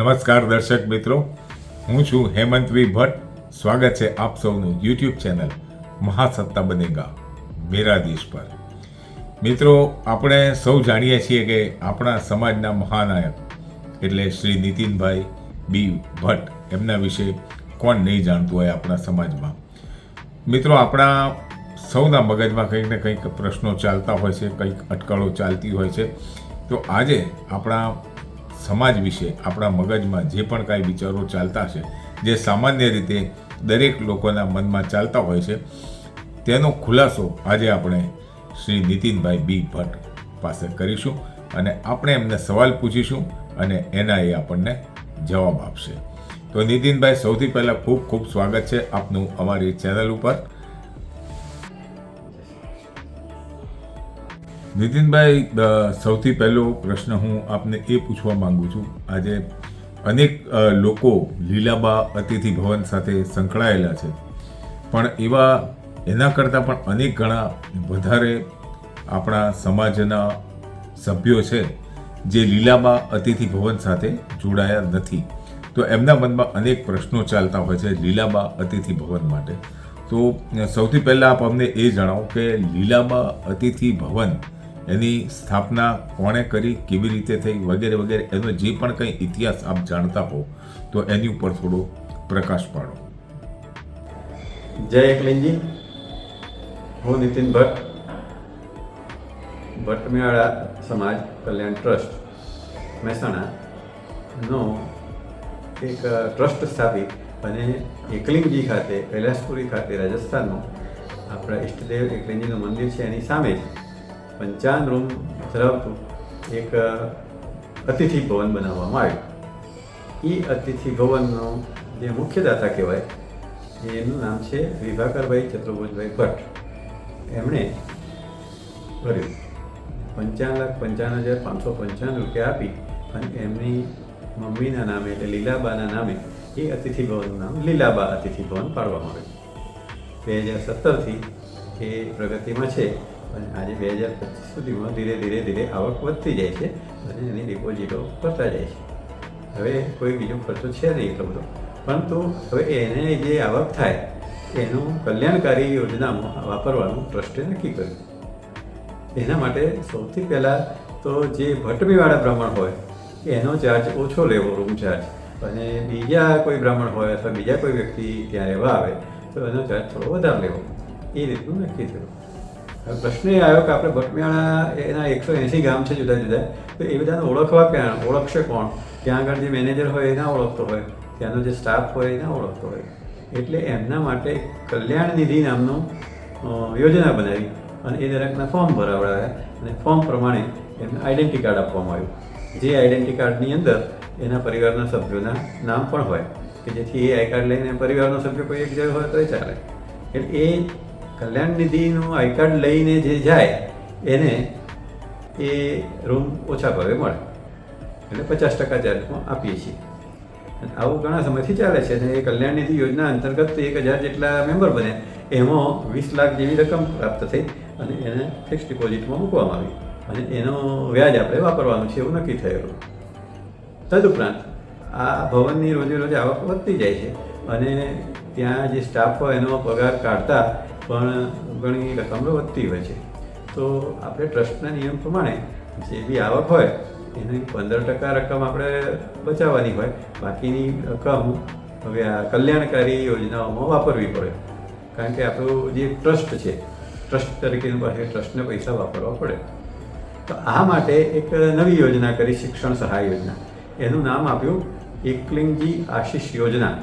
નમસ્કાર દર્શક મિત્રો. હું છું હેમંત વી ભટ્ટ. સ્વાગત છે આપ સૌનું યુટ્યુબ ચેનલ મહાસત્તા બનેગા મેરા દેશ પર. મિત્રો, આપણે સૌ જાણીએ છીએ કે આપણા સમાજના મહાનાયક એટલે શ્રી નીતિનભાઈ બી ભટ્ટ, એમના વિશે કોણ નહીં જાણતું હોય આપણા સમાજમાં. મિત્રો, આપણા સૌના મગજમાં કંઈક ને કંઈક પ્રશ્નો ચાલતા હોય છે, કંઈક અટકળો ચાલતી હોય છે. તો આજે આપણા સમાજ વિશે, આપણા મગજમાં જે પણ કાંઈ વિચારો ચાલતા છે જે સામાન્ય રીતે દરેક લોકોના મનમાં ચાલતા હોય છે, તેનો ખુલાસો આજે આપણે શ્રી નીતિનભાઈ બી ભટ્ટ પાસે કરીશું અને આપણે એમને સવાલ પૂછીશું અને એના એ આપણને જવાબ આપશે. તો નીતિનભાઈ, સૌથી પહેલાં ખૂબ ખૂબ સ્વાગત છે આપનું અમારી ચેનલ ઉપર. નીતિનભાઈ સૌથી પહેલો પ્રશ્ન હું આપને એ પૂછવા માંગુ છું. આજે અનેક લોકો લીલાબા અતિથિ ભવન સાથે સંકળાયેલા છે. પણ એવા, એના કરતાં પણ અનેક ઘણા વધારે આપણા સમાજના સભ્યો છે જે લીલાબા અતિથિ ભવન સાથે જોડાયા નથી. તો એમના મનમાં અનેક પ્રશ્નો ચાલતા હોય છે લીલાબા અતિથિ ભવન માટે. તો સૌથી પહેલાં આપ અમને એ જણાવો કે લીલાબા અતિથિ ભવન એની સ્થાપના કોણે કરી, કેવી રીતે થઈ, વગેરે વગેરે, એનો જે પણ કંઈ ઇતિહાસ આપ જાણતા હો, તો એની ઉપર થોડો પ્રકાશ પાડો. જય એકલિંગજી. હું નીતિન ભટ્ટ ભટ્ટમેળા સમાજ કલ્યાણ ટ્રસ્ટ, મહેસાણાનો એક ટ્રસ્ટ સ્થાપિત અને એકલિંગજી ખાતે, કૈલાસપુરી ખાતે રાજસ્થાનનું આપણા ઈષ્ટદેવ એકલિંગજીનું મંદિર છે એની સામે જ પંચાવન રૂમ ધરાવતું એક અતિથિ ભવન બનાવવામાં આવ્યું. એ અતિથિ ભવનનો જે મુખ્ય દાતા કહેવાય, એનું નામ છે વિભાકરભાઈ ચતુર્ભુજભાઈ ભટ્ટ. એમણે ભર્યું પંચાવન લાખ પંચાવન હજાર પાંચસો પંચાવન રૂપિયા આપી અને એમની મમ્મીના નામે એટલે લીલાબાના નામે એ અતિથિ ભવનનું નામ લીલાબા અતિથિ ભવન પાડવામાં આવ્યું. બે હજાર સત્તરથી એ પ્રગતિમાં છે. અને આજે બે હજાર પચીસ સુધીમાં ધીરે ધીરે ધીરે આવક વધતી જાય છે અને એની ડિપોઝિટો કરતા જાય છે. હવે કોઈ બીજો ખર્ચો છે નહીં એટલો બધો. પરંતુ હવે એને જે આવક થાય, એનું કલ્યાણકારી યોજનામાં વાપરવાનું ટ્રસ્ટે નક્કી કર્યું. એના માટે સૌથી પહેલાં તો જે ભટમીવાળા બ્રાહ્મણ હોય, એનો ચાર્જ ઓછો લેવો રૂમ ચાર્જ અને બીજા કોઈ બ્રાહ્મણ હોય અથવા બીજા કોઈ વ્યક્તિ ત્યાં રહેવા આવે, તો એનો ચાર્જ થોડો વધારે લેવો. એ રીતનું નક્કી થયું. પ્રશ્ન એ આવ્યો કે આપણે ભટમિયાણા એના એકસો એંસી ગામ છે જુદા જુદા. તો એ બધાને ઓળખવા ક્યાં? ઓળખશે કોણ? ત્યાં આગળ જે મેનેજર હોય એ ના ઓળખતો હોય. ત્યાંનો જે સ્ટાફ હોય એ ના ઓળખતો હોય. એટલે એમના માટે કલ્યાણ નિધિ નામનું યોજના બનાવી અને એ દરેકના ફોર્મ ભરાવડાવ્યા અને ફોર્મ પ્રમાણે એમને આઈડેન્ટિટી કાર્ડ આપવામાં આવ્યું. જે આઈડેન્ટિટી કાર્ડની અંદર એના પરિવારના સભ્યોના નામ પણ હોય. કે જેથી એ આઈ કાર્ડ લઈને પરિવારનો સભ્ય કોઈ એક જગ્યાએ હોય તો ચાલે. એટલે એ કલ્યાણ નિધિનું આઈ કાર્ડ લઈને જે જાય, એને એ રૂમ ઓછા ભાવે મળે. એટલે પચાસ ટકા ચાર્જમાં આપીએ છીએ. આવું ઘણા સમયથી ચાલે છે અને એ કલ્યાણ નિધિ યોજના અંતર્ગત એક હજાર જેટલા મેમ્બર બને એમાં વીસ લાખ જેવી રકમ પ્રાપ્ત થઈ અને એને ફિક્સ ડિપોઝિટમાં મૂકવામાં આવી. અને એનો વ્યાજ આપણે વાપરવાનું છે એવું નક્કી થયેલું. તદુપરાંત આ ભવનની રોજે રોજ આવક વધતી જાય છે. અને ત્યાં જે સ્ટાફ હોય એનો પગાર કાઢતા પણ ઘણી રકમ વધતી હોય છે. તો આપણે ટ્રસ્ટના નિયમ પ્રમાણે જે બી આવક હોય, એની પંદર ટકા રકમ આપણે બચાવવાની હોય. બાકીની રકમ હવે આ કલ્યાણકારી યોજનાઓમાં વાપરવી પડે. કારણ કે આપણું જે ટ્રસ્ટ છે, ટ્રસ્ટ તરીકેનું પાસે ટ્રસ્ટને પૈસા વાપરવા પડે. તો આ માટે એક નવી યોજના કરી, શિક્ષણ સહાય યોજના. એનું નામ આપ્યું એકલિંગજી આશીષ યોજના.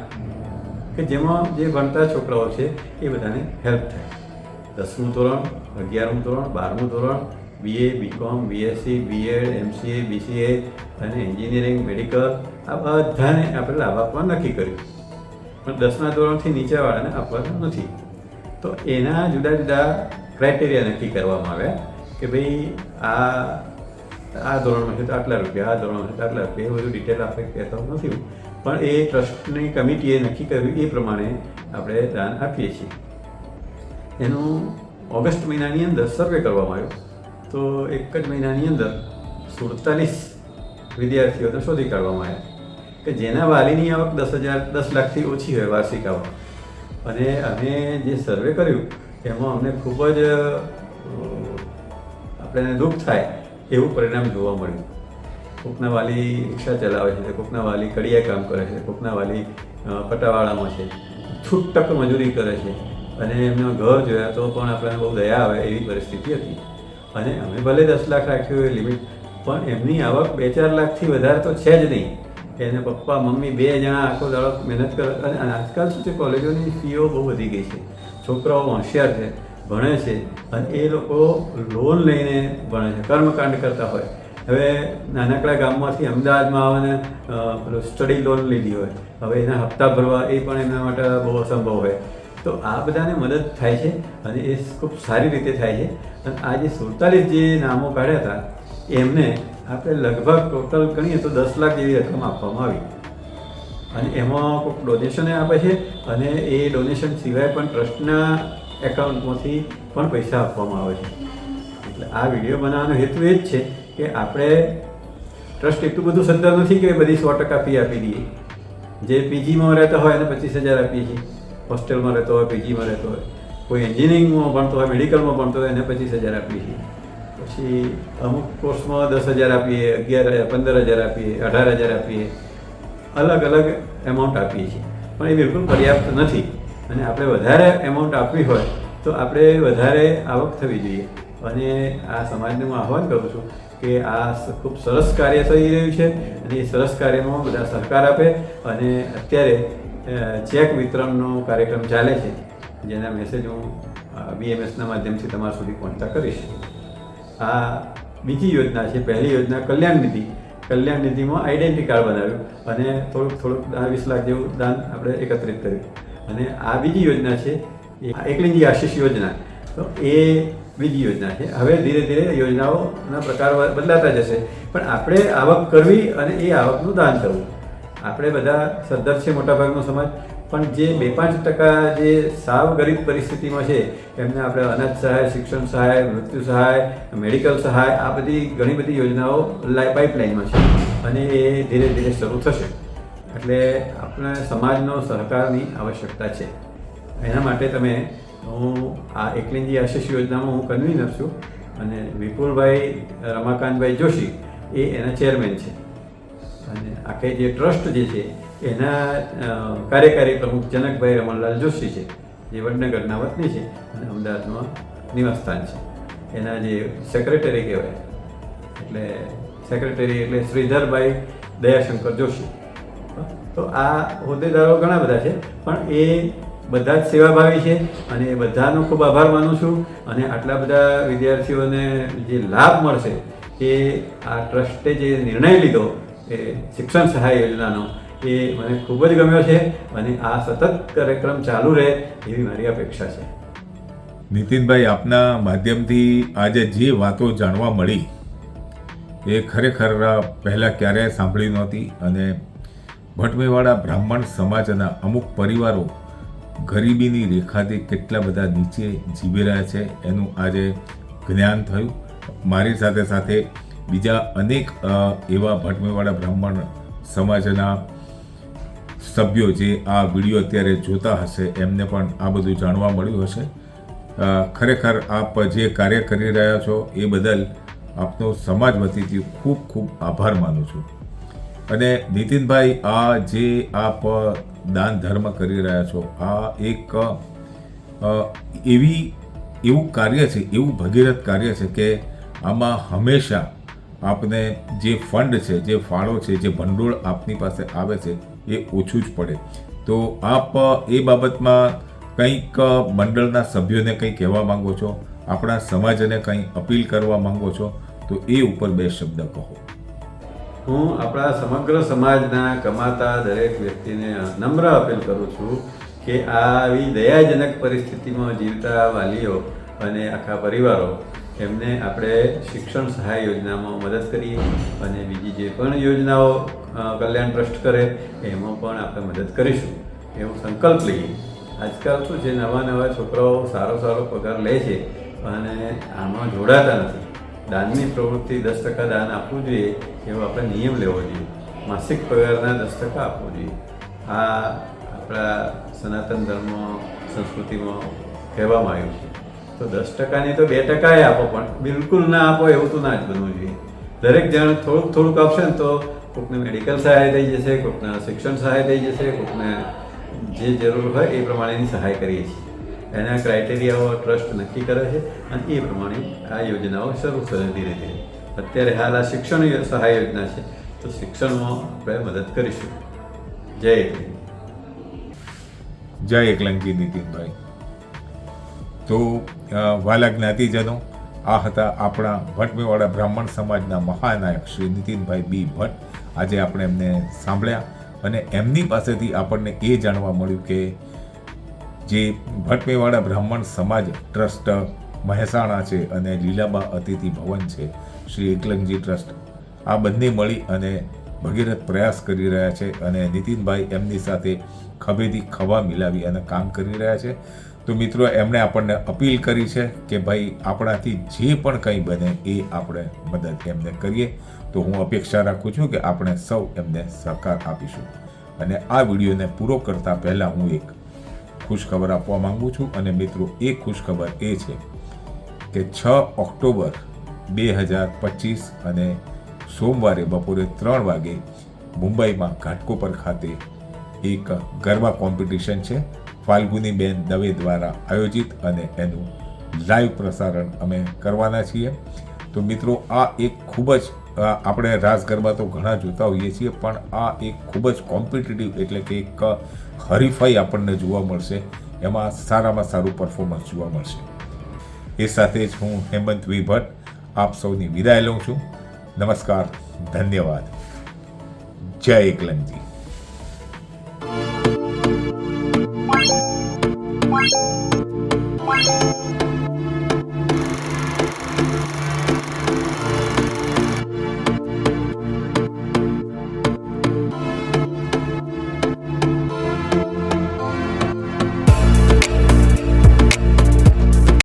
કે જેમાં જે ભણતા છોકરાઓ છે એ બધાને હેલ્પ થાય. દસમું ધોરણ, અગિયારમું ધોરણ, બારમું ધોરણ BA BCom BSc BEd MCA BCA અને એન્જિનિયરિંગ મેડિકલ આ બધાને આપણે લાભ આપવા નક્કી કર્યું. પણ દસમા ધોરણથી નીચેવાળાને આપવાનું નથી. તો એના જુદા જુદા ક્રાઇટેરિયા નક્કી કરવામાં આવ્યા કે ભાઈ આ આ ધોરણમાં છે તો આટલા રૂપિયા, આ ધોરણમાં છે તો આટલા રૂપિયા. એ બધું ડિટેલ આપણે કહેતા નથી. પણ એ ટ્રસ્ટની કમિટીએ નક્કી કર્યું એ પ્રમાણે આપણે દાન આપીએ છીએ. એનું ઓગસ્ટ મહિનાની અંદર સર્વે કરવામાં આવ્યો. તો એક જ મહિનાની અંદર સુડતાલીસ વિદ્યાર્થીઓને શોધી કાઢવામાં આવ્યા કે જેના વાલીની આવક દસ હજાર, દસ લાખથી ઓછી હોય વાર્ષિક આવક. અને અમે જે સર્વે કર્યું, એમાં અમને ખૂબ જ આપણને દુઃખ થાય એવું પરિણામ જોવા મળ્યું. કોકના વાલી રિક્ષા ચલાવે છે કોકના વાલી કડિયા કામ કરે છે કોકના વાલી પટાવાળામાં છે, છૂટક મજૂરી કરે છે. અને એમના ઘર જોયા તો પણ આપણને બહુ દયા આવે એવી પરિસ્થિતિ હતી. અને અમે ભલે દસ લાખ રાખ્યું એ લિમિટ પણ એમની આવક બે ચાર લાખથી વધારે તો છે જ નહીં. એને પપ્પા, મમ્મી બે જણા આખો દાડો મહેનત કરે અને આજકાલ શું છે, કોલેજોની ફીઓ બહુ વધી ગઈ છે. છોકરાઓ હોશિયાર છે, ભણે છે. અને એ લોકો લોન લઈને ભણે છે, કર્મકાંડ કરતા હોય. હવે નાનકડા ગામમાંથી અમદાવાદમાં આવે પેલો સ્ટડી લોન લીધી હોય. હવે એના હપ્તા ભરવા એ પણ એમના માટે બહુ અસંભવ હોય. તો આ બધાને મદદ થાય છે અને એ ખૂબ સારી રીતે થાય છે. અને આ જે સુડતાલીસ જે નામો કાઢ્યા હતા, એમને આપણે લગભગ ટોટલ ગણીએ તો દસ લાખ જેવી રકમ આપવામાં આવી. અને એમાં કોઈક ડોનેશને આપે છે અને એ ડોનેશન સિવાય પણ ટ્રસ્ટના એકાઉન્ટમાંથી પણ પૈસા આપવામાં આવે છે. એટલે આ વીડિયો બનાવવાનો હેતુ એ જ છે કે આપણે ટ્રસ્ટ એટલું બધું સદ્ધર નથી કે બધી સો ટકા ફી આપી દઈએ. જે પીજીમાં રહેતા હોય એને પચીસ હજાર આપીએ છીએ. હોસ્ટેલમાં રહેતો હોય, પીજીમાં રહેતો હોય. કોઈ એન્જિનિયરિંગમાં ભણતો હોય, મેડિકલમાં ભણતો હોય, એને પચીસ હજાર આપીએ છીએ. પછી અમુક કોર્સમાં દસ હજાર આપીએ, અગિયાર હજાર, પંદર હજાર આપીએ, અઢાર હજાર આપીએ. અલગ અલગ એમાઉન્ટ આપીએ છીએ. પણ એ બિલકુલ પર્યાપ્ત નથી. અને આપણે વધારે એમાઉન્ટ આપવી હોય તો આપણે વધારે આવક થવી જોઈએ. અને આ સમાજને હું આહવાન કરું છું કે આ ખૂબ સરસ કાર્ય થઈ રહ્યું છે અને એ સરસ કાર્યમાં બધા સહકાર આપે અને અત્યારે ચેક વિતરણનો કાર્યક્રમ ચાલે છે, જેના મેસેજ હું બીએમએસના માધ્યમથી તમારા સુધી પહોંચતા કરીશ. આ બીજી યોજના છે, પહેલી યોજના કલ્યાણ નિધિ. કલ્યાણ નિધિમાં આઈડેન્ટિટી કાર્ડ બનાવ્યું અને થોડુંક થોડુંક વીસ લાખ જેવું દાન આપણે એકત્રિત કર્યું. અને આ બીજી યોજના છે એકલિંગી આશીષ યોજના. તો એ બીજી યોજના છે. હવે ધીરે ધીરે યોજનાઓના પ્રકાર બદલાતા જશે. પણ આપણે આવક કરવી અને એ આવકનું દાન કરવું. આપણે બધા સદ્ધર છે મોટાભાગનો સમાજ. પણ જે બે પાંચ ટકા જે સાવ ગરીબ પરિસ્થિતિમાં છે, એમને આપણે અનાજ સહાય, શિક્ષણ સહાય, મૃત્યુ સહાય, મેડિકલ સહાય, આ બધી ઘણી બધી યોજનાઓ પાઇપલાઇનમાં છે. અને એ ધીરે ધીરે શરૂ થશે. એટલે આપણે સમાજનો સહકારની આવશ્યકતા છે. એના માટે તમે હું આ એકલિંગજી આશીષ યોજનામાં હું કન્વીનર છું અને વિપુલભાઈ, રમાકાંતભાઈ જોશી એ એના ચેરમેન છે. અને આખે જે ટ્રસ્ટ જે છે, એના કાર્યકારી પ્રમુખ જનકભાઈ રમણલાલ જોશી છે, જે વડનગરના વતની છે અને અમદાવાદમાં નિવાસસ્થાન છે. એના જે સેક્રેટરી કહેવાય, એટલે સેક્રેટરી એટલે શ્રીધરભાઈ દયાશંકર જોશી. તો આ હોદ્દેદારો ઘણા બધા છે, પણ એ બધા જ સેવાભાવી છે અને એ બધાનો ખૂબ આભાર માનું છું અને આટલા બધા વિદ્યાર્થીઓને જે લાભ મળશે એ આ ટ્રસ્ટે જે નિર્ણય લીધો, એ શિક્ષણ સહાય યોજનાનો, એ મને ખૂબ જ ગમ્યો છે અને આ સતત કાર્યક્રમ ચાલુ રહે એવી મારી અપેક્ષા છે. નીતિનભાઈ, આપના માધ્યમથી આજે જે વાતો જાણવા મળી એ ખરેખર પહેલાં ક્યારેય સાંભળી નહોતી અને ભટમેવાળા બ્રાહ્મણ સમાજના અમુક પરિવારો ગરીબીની રેખાથી કેટલા બધા નીચે જીવી રહ્યા છે, એનું આજે જ્ઞાન થયું. મારી સાથે સાથે બીજા અનેક એવા ભટમેવાળા બ્રાહ્મણ સમાજના સભ્યો જે આ વીડિયો અત્યારે જોતા હશે, એમને પણ આ બધું જાણવા મળ્યું હશે. ખરેખર આપ જે કાર્ય કરી રહ્યા છો, એ બદલ આપનો સમાજ વતીથી ખૂબ ખૂબ આભાર માનું છું. અને નીતિનભાઈ, આ જે આપ દાન ધર્મ કરી રહ્યા છો. આ એક એવી, એવું કાર્ય છે, એવું ભગીરથ કાર્ય છે કે આમાં હંમેશા આપને જે ફંડ છે, જે ફાળો છે, જે ભંડોળ આપની પાસે આવે છે, એ ઓછું જ પડે. તો આપ એ બાબતમાં કંઈક મંડળના સભ્યોને કંઈ કહેવા માંગો છો? આપણા સમાજને કંઈ અપીલ કરવા માંગો છો? તો એ ઉપર બે શબ્દ કહો. હું આપણા સમગ્ર સમાજના કમાતા દરેક વ્યક્તિને નમ્ર અપીલ કરું છું કે આવી દયાજનક પરિસ્થિતિમાં જીવતા વાલીઓ અને આખા પરિવારો એમને આપણે શિક્ષણ સહાય યોજનામાં મદદ કરીએ અને બીજી જે પણ યોજનાઓ કલ્યાણ ટ્રસ્ટ કરે, એમાં પણ આપણે મદદ કરીશું. એવો સંકલ્પ લઈએ. આજકાલ શું છે નવા નવા છોકરાઓ સારો સારો પગાર લે છે અને આમાં જોડાતા નથી. દાનની પ્રવૃત્તિ દસ ટકા દાન આપવું જોઈએ એવો આપણે નિયમ લેવો જોઈએ. માસિક પગારના દસ ટકા આપવો જોઈએ. આ આપણા સનાતન ધર્મ, સંસ્કૃતિમાં કહેવામાં આવ્યું છે. તો દસ ટકાની તો બે ટકાએ આપો, પણ બિલકુલ ના આપો એવું તો ના જ બનવું જોઈએ. દરેક જણ થોડુંક થોડુંક આપશે ને તો કોઈકને મેડિકલ સહાય થઈ જશે કોઈકને શિક્ષણ સહાય થઈ જશે કોઈકને જે જરૂર હોય એ પ્રમાણેની સહાય કરીએ છીએ. એના ક્રાઇટેરિયાઓ ટ્રસ્ટ નક્કી કરે છે અને એ પ્રમાણે આ યોજનાઓ શરૂ કરે ધીરે ધીરે. અત્યારે હાલ આ શિક્ષણ સહાય યોજના છે, તો શિક્ષણમાં આપણે મદદ કરીશું. જય જય એકલંકી નીતિનભાઈ. તો વાલા જ્ઞાતિજનો, આ હતા આપણા ભટ્ટમેવાડા બ્રાહ્મણ સમાજના મહાનાયક શ્રી નીતિનભાઈ બી ભટ્ટ. આજે આપણે એમને સાંભળ્યા અને એમની પાસેથી આપણને એ જાણવા મળ્યું કે જે ભટમેવાડા બ્રાહ્મણ સમાજ ટ્રસ્ટ મહેસાણા છે અને લીલાબા અતિથિ ભવન છે, શ્રી એકલંગજી ટ્રસ્ટ. આ બંને મળી અને ભગીરથ પ્રયાસ કરી રહ્યા છે અને નીતિનભાઈ એમની સાથે ખભેથી ખભા મિલાવી અને કામ કરી રહ્યા છે. તો મિત્રો, એમણે આપણને અપીલ કરી છે કે ભાઈ, આપણાથી જે પણ કંઈ બને એ આપણે મદદ એમને કરીએ. તો હું અપેક્ષા રાખું છું કે આપણે સૌ એમને સહકાર આપીશું. અને આ વિડીયોને પૂરો કરતાં પહેલાં હું એક ખુશખબર આપવા માંગુ છું અને મિત્રો એ ખુશખબર એ છે કે છ ઓક્ટોબર બે હજાર પચીસ અને સોમવારે બપોરે ત્રણ વાગે મુંબઈમાં ઘાટકોપર ખાતે એક ગરબા કોમ્પિટિશન છે. ફાલ્ગુનીબેન દવે દ્વારા આયોજિત અને એનું લાઈવ પ્રસારણ અમે કરવાના છીએ. તો મિત્રો, આ એક ખૂબ જ આપણે રાસ ગરબા તો ઘણા જોતા હોઈએ છીએ, પણ આ એક ખૂબ જ કોમ્પિટિટિવ એટલે કે એક હરીફાઈ આપણને જોવા મળશે. એમાં સારામાં સારું પરફોર્મન્સ જોવા મળશે. એ સાથે જ હું હેમંત વી ભટ્ટ આપ સૌની વિદાય લઉં છું. નમસ્કાર, ધન્યવાદ. જય એકલંગજી